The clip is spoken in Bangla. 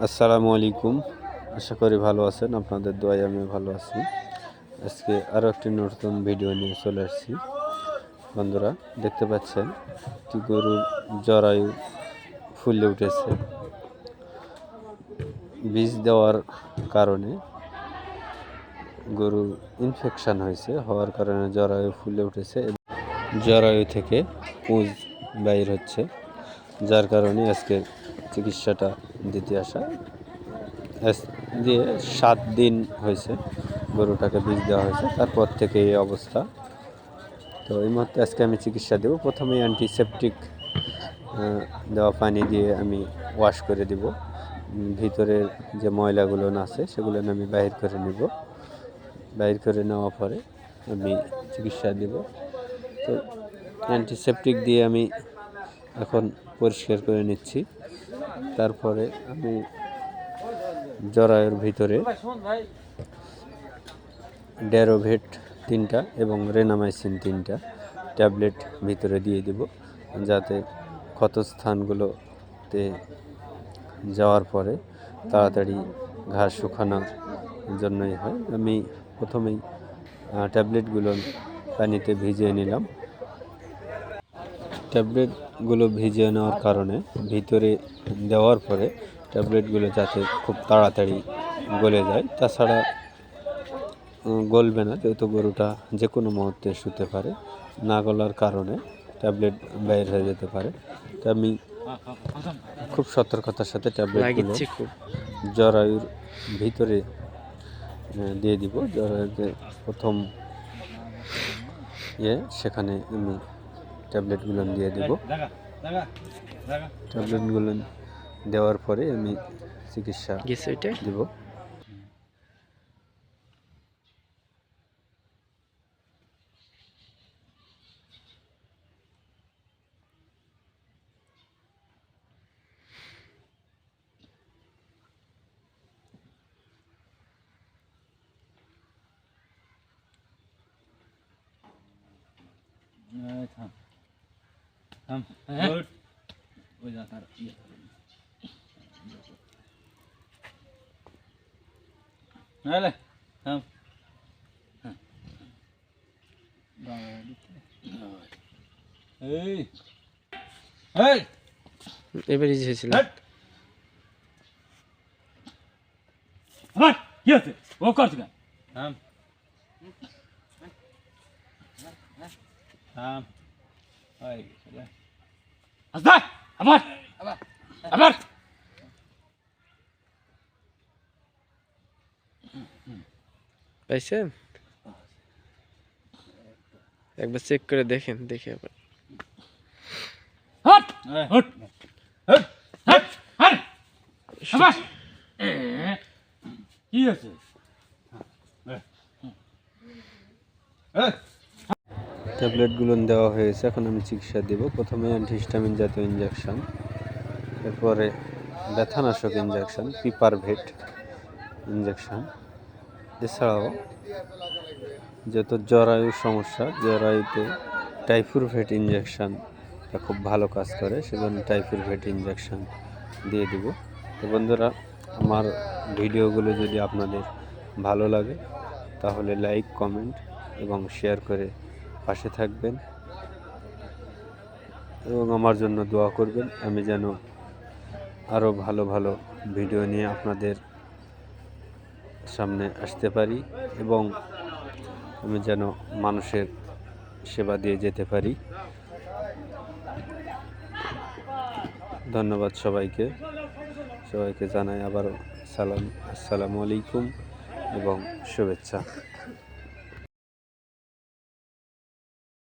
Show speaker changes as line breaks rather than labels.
আসসালামু আলাইকুম। আশা করি ভালো আছেন। আপনাদের দোয়াই আমি ভালো আছি। আজকে আরও একটি নতুন ভিডিও নিয়ে চলে আসছি। বন্ধুরা, দেখতে পাচ্ছেন কি গরুর জরায়ু ফুলে উঠেছে। বীজ দেওয়ার কারণে গরুর ইনফেকশন হয়েছে, হওয়ার কারণে জরায়ু ফুলে উঠেছে জরায়ু থেকে পুঁজ বাইর হচ্ছে। যার কারণে আজকে চিকিৎসাটা দিতে আসা। দিয়ে সাত দিন হয়েছে, গরুটাকে বীজ দেওয়া হয়েছে, তারপর থেকে এই অবস্থা। তো এই মুহূর্তে আজকে আমি চিকিৎসা দেবো। প্রথমে অ্যান্টিসেপটিক দেওয়া পানি দিয়ে আমি ওয়াশ করে দিব। ভিতরের যে ময়লাগুলো আছে, সেগুলো আমি বাহির করে নিব। বাহির করে নেওয়ার পরে আমি চিকিৎসা দেব। তো অ্যান্টিসেপটিক দিয়ে আমি এখন পরিষ্কার করে নিচ্ছি। তারপরে আমি জরায়ুর ভিতরে ড্যারোভেট তিনটা এবং রেনামাইসিন তিনটা ট্যাবলেট ভিতরে দিয়ে দিব, যাতে ক্ষতস্থানগুলোতে যাওয়ার পরে তাড়াতাড়ি ঘাস শুকানোর জন্যই হয়। আমি প্রথমেই ট্যাবলেটগুলো পানিতে ভিজিয়ে নিলাম। ট্যাবলেটগুলো ভিজিয়ে নেওয়ার কারণে ভিতরে দেওয়ার পরে ট্যাবলেটগুলো যাতে খুব তাড়াতাড়ি গলে যায়। তাছাড়া গলবে না যেহেতু গরুটা যে কোনো মুহূর্তে শুতে পারে না গলার কারণে ট্যাবলেট বাইর হয়ে যেতে পারে। তো আমি খুব সতর্কতার সাথে ট্যাবলেটগুলো জরায়ুর ভিতরে দিয়ে দিব। জরায়ুতে প্রথম ইয়ে সেখানে আমি ট্যাবলেটগুলো দিয়ে দিব। ট্যাবলেটগুলো দেওয়ার পরে আমি চিকিৎসা দিব।
থাম থাম। গুড ওই যা তার ইয়ে নালে থাম এই এই
এবারই যে হয়েছিল
হট আমার কি আছে ও করছ কেন থাম থাম ওই চলে আসদা আবার আবার
পাইছেন? একবার চেক করে দেখেন দেখে আবার।
Hot hot hot hot hot. আবার। কি আছে এই
ট্যাবলেটগুলো দেওয়া হয়েছে, এখন আমি চিকিৎসা দেব। প্রথমে অ্যান্টিহিস্টামিন জাতীয় ইঞ্জেকশন এরপরে ব্যথানাশক ইঞ্জেকশন পিপারভেট ইঞ্জেকশন এছাড়াও যত জরায়ুর সমস্যা, জরায়ুতে টাইফুরভেট ইঞ্জেকশন খুব ভালো কাজ করে, সেজন্য টাইফুরভেট ইঞ্জেকশন দিয়ে দিব। তো বন্ধুরা, আমার ভিডিওগুলো যদি আপনাদের ভালো লাগে, তাহলে লাইক কমেন্ট এবং শেয়ার করে পাশে থাকবেন এবং আমার জন্য দোয়া করবেন। আমি যেন আরও ভালো ভালো ভিডিও নিয়ে আপনাদের সামনে আসতে পারি এবং আমি যেন মানুষের সেবা দিয়ে যেতে পারি। ধন্যবাদ সবাইকে। সবাইকে জানাই আবারও সালাম, আসসালামু আলাইকুম এবং শুভেচ্ছা।